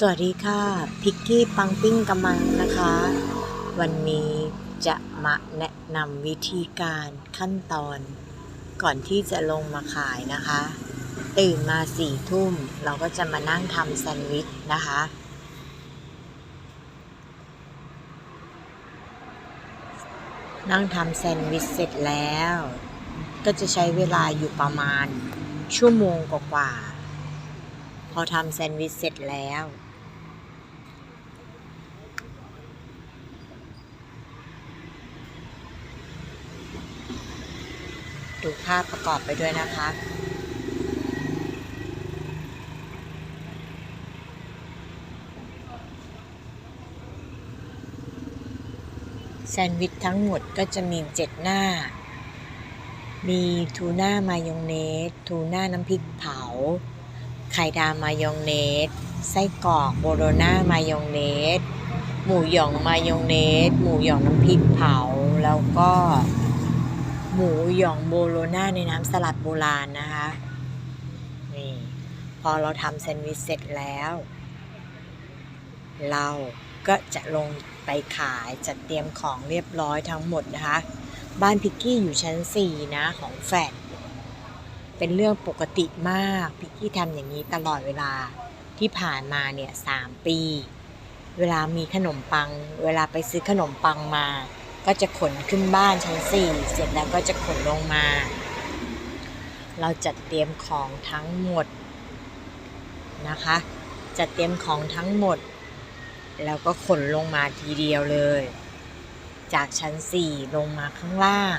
สวัสดีค่ะ พิกกี้ปังปิ้งกำมังนะคะ วันนี้จะมาแนะนำวิธีการขั้นตอน ก่อนที่จะลงมาขายนะคะ ตื่นมาสี่ทุ่ม เราก็จะมานั่งทำแซนด์วิชนะคะ นั่งทำแซนด์วิชเสร็จแล้ว ก็จะใช้เวลาอยู่ประมาณชั่วโมงกว่าพอทำแซนด์วิชเสร็จแล้ว ดูภาพประกอบไปด้วยนะคะ แซนด์วิชทั้งหมดก็จะมีเจ็ดหน้า มีทูน่ามายองเนส ทูน่าน้ำพริกเผา ไข่ดาวมายองเนส ไส้กรอกโบโลน่ามายองเนส หมูหยองมายองเนส หมูหยองน้ำพริกเผา แล้วก็ หมูหยองโบโลน่าในน้ำสลัดโบราณนะคะ นี่ พอเราทำแซนด์วิชเสร็จแล้ว เราก็จะลงไปขายจัดเตรียมของเรียบร้อยทั้งหมดนะคะ บ้านพิกกี้อยู่ชั้น 4 นะของแฟดเป็นเรื่องปกติมากพิกกี้ทำอย่างนี้ตลอดเวลาที่ผ่านมาเนี่ยสามปี เวลามีขนมปัง เวลาไปซื้อขนมปังมา ก็จะขนขึ้นบ้านชั้น4เสร็จแล้วก็จะขนลงมา เราจัดเตรียมของทั้งหมดนะคะ จัดเตรียมของทั้งหมด แล้วก็ขนลงมาทีเดียวเลย จากชั้น4ลงมาข้างล่าง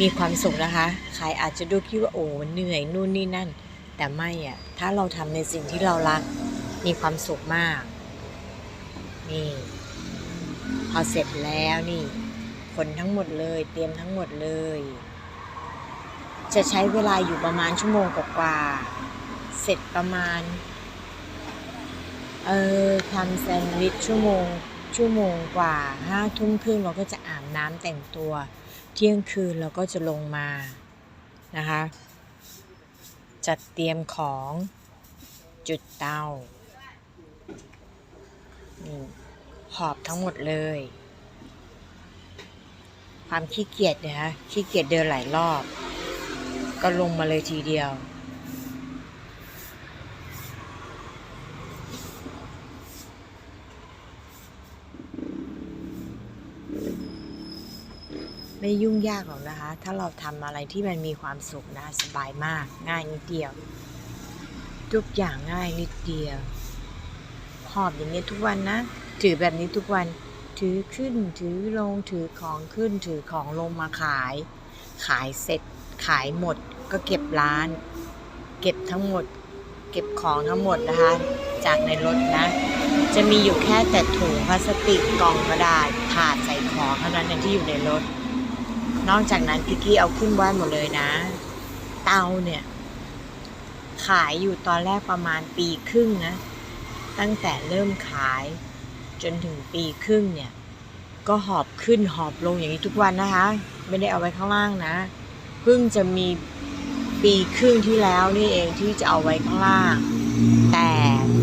มีความสุขนะคะ ใครอาจจะดูคิดว่าโอ้เหนื่อยนู่นนี่นั่น แต่ไม่อะถ้าเราทำในสิ่งที่เรารัก มีความสุขมาก นี่ พอเสร็จแล้วนี่ขนทั้งหมดเลย เตรียมทั้งหมดเลย จะใช้เวลาอยู่ประมาณชั่วโมงกว่าเสร็จประมาณ เออทำแซนด์วิชชั่วโมง ชั่วโมงกว่าห้าทุ่มครึ่งเราก็จะอาบน้ำแต่งตัว เที่ยงคืนเราก็จะลงมานะคะ จัดเตรียมของจุดเตานี่ หอบทั้งหมดเลย ความขี้เกียจเนี่ยฮะขี้เกียจเดินหลายรอบ ก็ลงมาเลยทีเดียว ไม่ยุ่งยากหรอกนะคะ ถ้าเราทำอะไรที่มันมีความสุขนะสบายมากง่ายนิดเดียว ทุกอย่างง่ายนิดเดียวหอบอย่างนี้ทุกวันนะ ถือแบบนี้ทุกวัน ถือขึ้น ถือลง ถือของขึ้น ถือของลงมาขาย ขายเสร็จ ขายหมด ก็เก็บร้าน เก็บทั้งหมด เก็บของทั้งหมดนะคะ จากในรถนะ จะมีอยู่แค่แต่ถุงพลาสติก กล่องกระดาษ ถาดใส่ของเท่านั้นที่อยู่ในรถ นอกจากนั้นพิกกี้เอาขึ้นบ้านหมดเลยนะ เตาเนี่ยขายอยู่ตอนแรกประมาณปีครึ่งนะ ตั้งแต่เริ่มขาย จนถึงปีครึ่งเนี่ย ก็หอบขึ้นหอบลงอย่างนี้ทุกวันนะคะ ไม่ได้เอาไว้ข้างล่างนะ เพิ่งจะมีปีครึ่งที่แล้วนี่เองที่จะเอาไว้ข้างล่าง แต่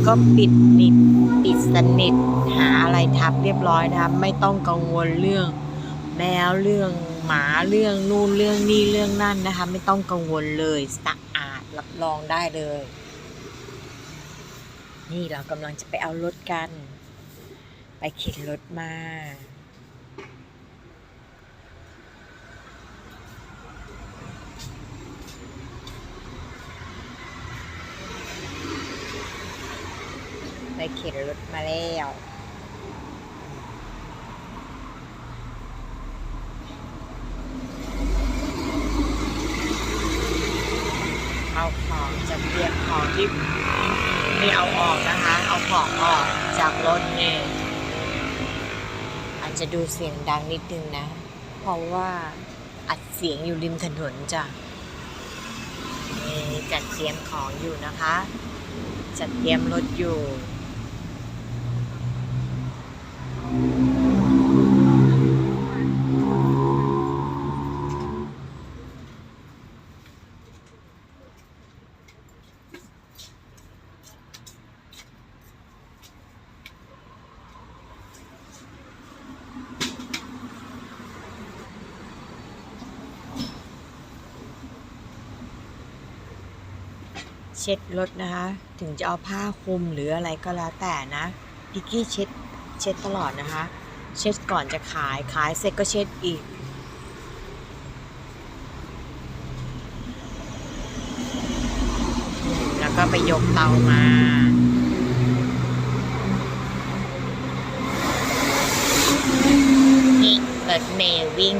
ก็ปิดนิดปิดสนิทหาอะไรทับเรียบร้อยนะคะไม่ต้องกังวลเรื่องแมวเรื่องหมาเรื่องนู่นเรื่องนี่เรื่องนั่นนะคะ ไม่ต้องกังวลเลยสะอาดรับรองได้เลย นี่เรากำลังจะไปเอารถกัน ไปเข็นรถมาไปเข็นรถมาแล้วเอาของจะเตรียมของที่ไม่เอาออกนะคะ เอาของออกจากรถเนี่ยอา จจะดูเสียงดังนิดนึงนะ เพราะว่าอัดเสียงอยู่ริมถนนจ้ะมีจัดเตรียมของอยู่นะคะ จัดเตรียมรถอยู่ เช็ดรถนะคะ ถึงจะเอาผ้าคลุมหรืออะไรก็แล้วแต่นะพิกกี้เช็ดเช็ดตลอดนะคะ เช็ดก่อนจะขายขายเสร็จก็เช็ดอีกแล้วก็ไปยกเตามานี่รถเมย์วิ่ง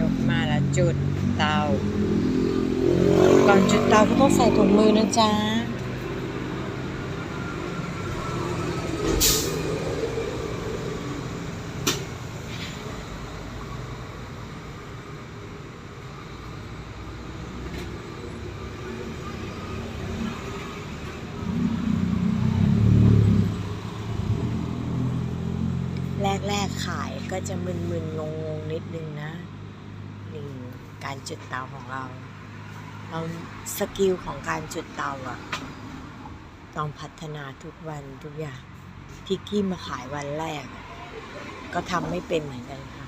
ยกมาแล้ว จุดเตา ก่อนจุดเตาก็ต้องใส่ถุงมือนะจ๊ะแรก ๆ ขายก็จะมึนๆงงๆนิดนึงนะ การจุดเตาของเรา เราสกิลของการจุดเตาอะต้องพัฒนาทุกวันทุกอย่างพิกกี้มาขายวันแรก ก็ทำไม่เป็นเหมือนกันค่ะ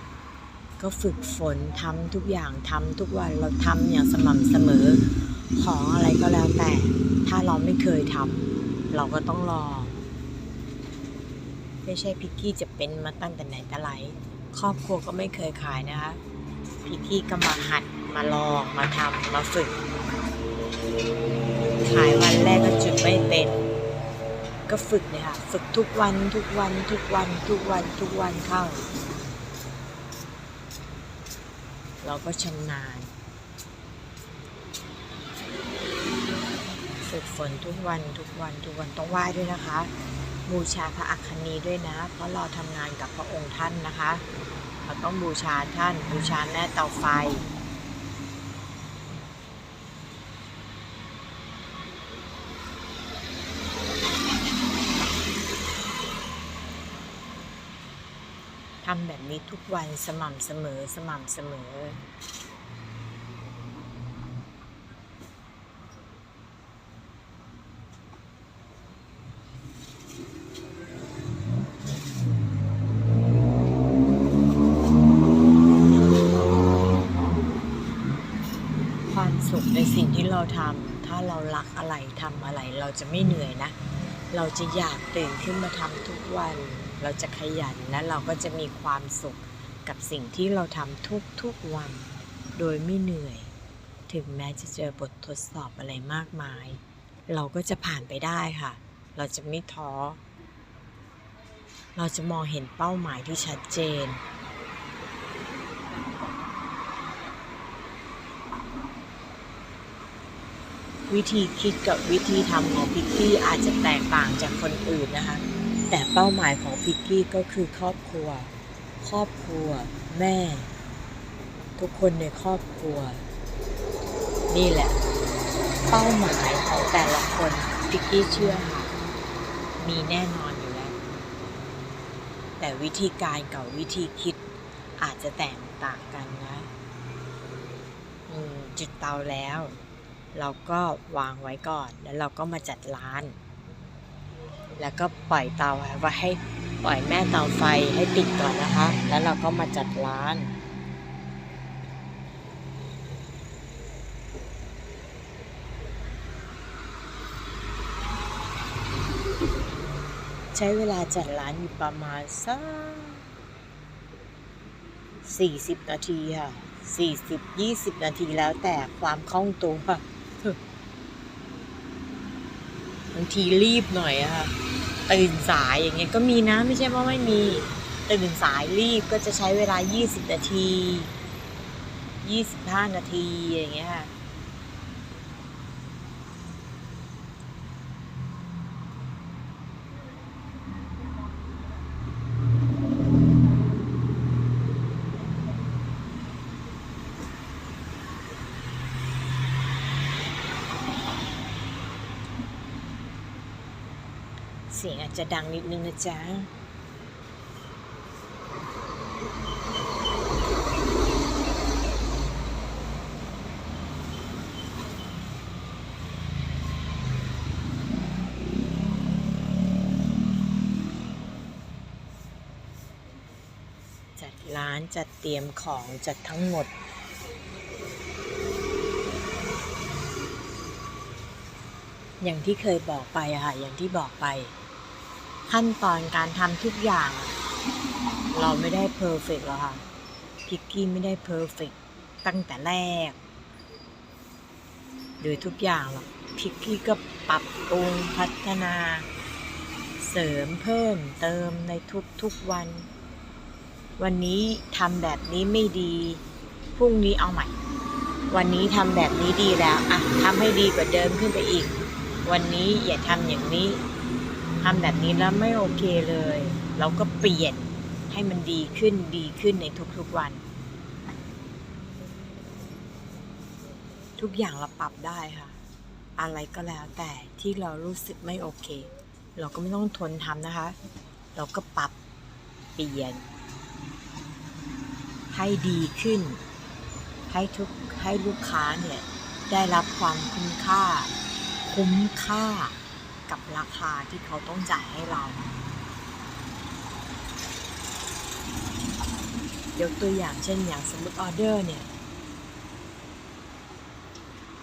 ก็ฝึกฝนทำทุกอย่างทำทุกวันเราทำอย่างสม่ำเสมอของอะไรก็แล้วแต่ ถ้าเราไม่เคยทำเราก็ต้องลองไม่ใช่พิกกี้จะเป็นมาตั้งแต่ไหนแต่ไรครอบครัวก็ไม่เคยขายนะคะ พิกกี้ก็มาหัดมาลองมาทำมาฝึก ขายวันแรกก็จุดไม่เป็น ก็ฝึกเลยค่ะ ฝึกทุกวันทุกวันทุกวันทุกวันทุกวันเข้า เราก็ชำนาญฝึกฝนทุกวันทุกวันทุกวันต้องไหว้ด้วยนะคะ บูชาพระอัคคณีด้วยนะ เพราะเราทำงานกับพระองค์ท่านนะคะ เราต้องบูชาท่านบูชาแม่เตาไฟ ทำแบบนี้ทุกวันสม่ำเสมอสม่ำเสมอ ความสุขในสิ่งที่เราทำ ถ้าเรารักอะไรทำอะไร เรา จะไม่เหนื่อยนะ เราจะอยากตื่นขึ้นมาทำทุกวัน เราจะขยันและเราก็จะมีความสุขกับสิ่งที่เราทำทุกทุกๆวัน โดยไม่เหนื่อย ถึงแม้จะเจอบททดสอบอะไรมากมาย เราก็จะผ่านไปได้ค่ะ เราจะไม่ท้อ เราจะมองเห็นเป้าหมายที่ชัดเจน วิธีคิดกับวิธีทำของพิกกี้อาจจะแตกต่างจากคนอื่นนะคะ แต่เป้าหมายของพิกกี้ก็คือครอบครัว ครอบครัว แม่ ทุกคนในครอบครัว นี่แหละ เป้าหมายของแต่ละคนพิกกี้เชื่อค่ะมีแน่นอนอยู่แล้ว แต่วิธีการกับวิธีคิดอาจจะแตกต่างกันนะ อืมจุดเตาแล้ว เราก็วางไว้ก่อน แล้วเราก็มาจัดร้าน แล้วก็ปล่อยเตาไว้ให้ปล่อยแม่เตาไฟให้ติดก่อนนะคะ แล้วเราก็มาจัดร้านใช้เวลาจัดร้านอยู่ประมาณสักสี่สิบนาทีค่ะสี่สิบยี่สิบนาทีแล้วแต่ความคล่องตัว บางทีรีบหน่อยอะค่ะตื่นสายอย่างเงี้ยก็มีนะไม่ใช่ว่าไม่มีตื่นสายรีบก็จะใช้เวลา 20 นาที 25 นาทีอย่างเงี้ยค่ะ สียงอาจจะดังนิดนึงนะจ๊ะจัดร้านจัดเตรียมของจัดทั้งหมดอย่างที่เคยบอกไปอะค่ะอย่างที่บอกไป ขั้นตอนการทำทุกอย่าง เราไม่ได้เพอร์เฟกหรอกค่ะพิกกี้ไม่ได้เพอร์เฟกตั้งแต่แรก โดยทุกอย่างหรอกพิกกี้ก็ปรับปรุงพัฒนา เสริมเพิ่มเติมในทุกๆวัน วันนี้ทำแบบนี้ไม่ดีพรุ่งนี้เอาใหม่ วันนี้ทำแบบนี้ดีแล้ว อะทำให้ดีกว่าเดิมขึ้นไปอีก วันนี้อย่าทำอย่างนี้ ทำแบบนี้แล้วไม่โอเคเลย เราก็เปลี่ยนให้มันดีขึ้นดีขึ้นในทุกๆวัน ทุกอย่างเราปรับได้ค่ะ อะไรก็แล้วแต่ที่เรารู้สึกไม่โอเค เราก็ไม่ต้องทนทำนะคะ เราก็ปรับเปลี่ยน ให้ดีขึ้น ให้ทุกให้ลูกค้าเนี่ยได้รับความคุ้มค่า คุ้มค่า กับราคาที่เขาต้องจ่ายให้เรา ยกตัวอย่างเช่นอย่างสมมติออเดอร์เนี่ย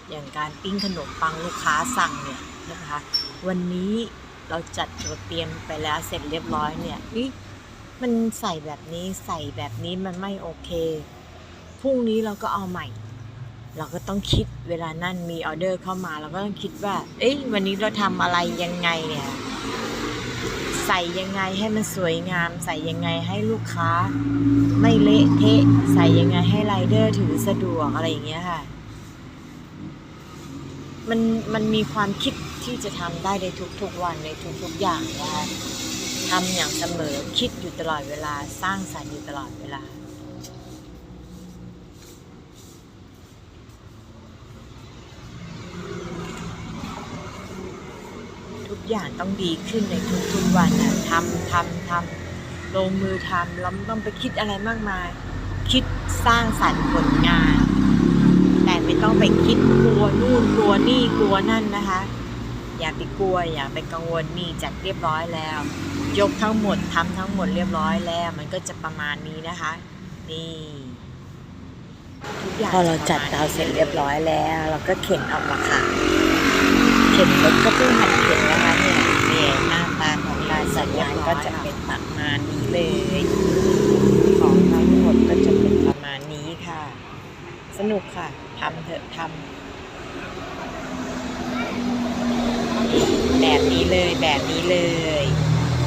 อย่างการปิ้งขนมปังลูกค้าสั่งเนี่ยนะคะ วันนี้เราจัดเตรียมไปแล้วเสร็จเรียบร้อยเนี่ยอิมันใส่แบบนี้ใส่แบบนี้มันไม่โอเค พรุ่งนี้เราก็เอาใหม่ เราก็ต้องคิดเวลานั่นมีออเดอร์เข้ามา เราก็ต้องคิดว่า เอ้ยวันนี้เราทำอะไรยังไงเนี่ยใส่ยังไงให้มันสวยงาม ใส่ยังไงให้ลูกค้า ไม่เละเทะ ใส่ยังไงให้ไรเดอร์ถือสะดวกอะไรอย่างเงี้ยค่ะ มันมันมีความคิดที่จะทำได้ในทุกๆวันในทุกๆอย่างนะคะทำอย่างเสมอคิดอยู่ตลอดเวลาสร้างสรรค์อยู่ตลอดเวลา ทุกอย่างต้องดีขึ้นในทุกๆวันนะทำทำทำลงมือทำแล้วไม่ต้องไปคิดอะไรมากมาย คิดสร้างสรรค์ผลงาน แต่ไม่ต้องไปคิดกลัวนู่นกลัวนี่กลัวนั่นนะคะ อย่าไปกลัวอย่าไปกังวลนี่จัดเรียบร้อยแล้ว ยกทั้งหมดทำทั้งหมดเรียบร้อยแล้ว มันก็จะประมาณนี้นะคะ นี่ทุกอย่างพอเราจัดเตาเสร็จเรียบร้อยแล้ว เราก็เข็นออกมาขาย เข็นรถก็เพิ่งหัดเข็นนะคะเนี่ยเนี่ยหน้าตาของการจัดงานก็จะเป็นประมาณนี้เลย ของทั้งหมดก็จะเป็นประมาณนี้ค่ะ สนุกค่ะทำเถอะทำแบบนี้เลยแบบนี้เลย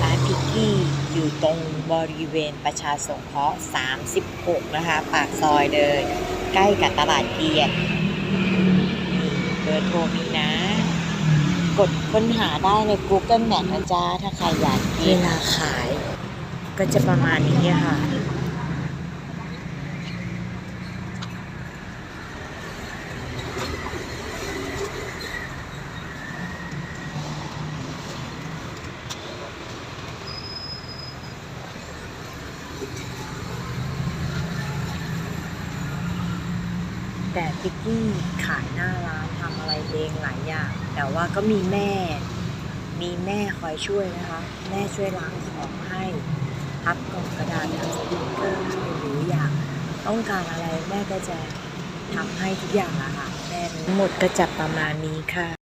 ร้านพิกกี้อยู่ตรงบริเวณประชาสงเคราะห์ 36 นะคะ ปากซอยเลย ใกล้กับตลาดเกียรติเบอร์โทรมีนะ กดค้นหาได้ใน Google Map นะจ๊ะถ้าใครอยากกินเวลาขาย ก็จะประมาณนี้ค่ะ แต่พิกกี้ขายหน้าร้านทำอะไรเองหลายอย่าง แต่ว่าก็มีแม่ มีแม่คอยช่วยนะคะ แม่ช่วยล้างของให้พับกล่องกระดาษทำสติ๊กเกอร์หรืออยากต้องการอะไรแม่ก็จะทำให้ทุกอย่างละค่ะแม่ทั้งหมดก็จะประมาณนี้ค่ะ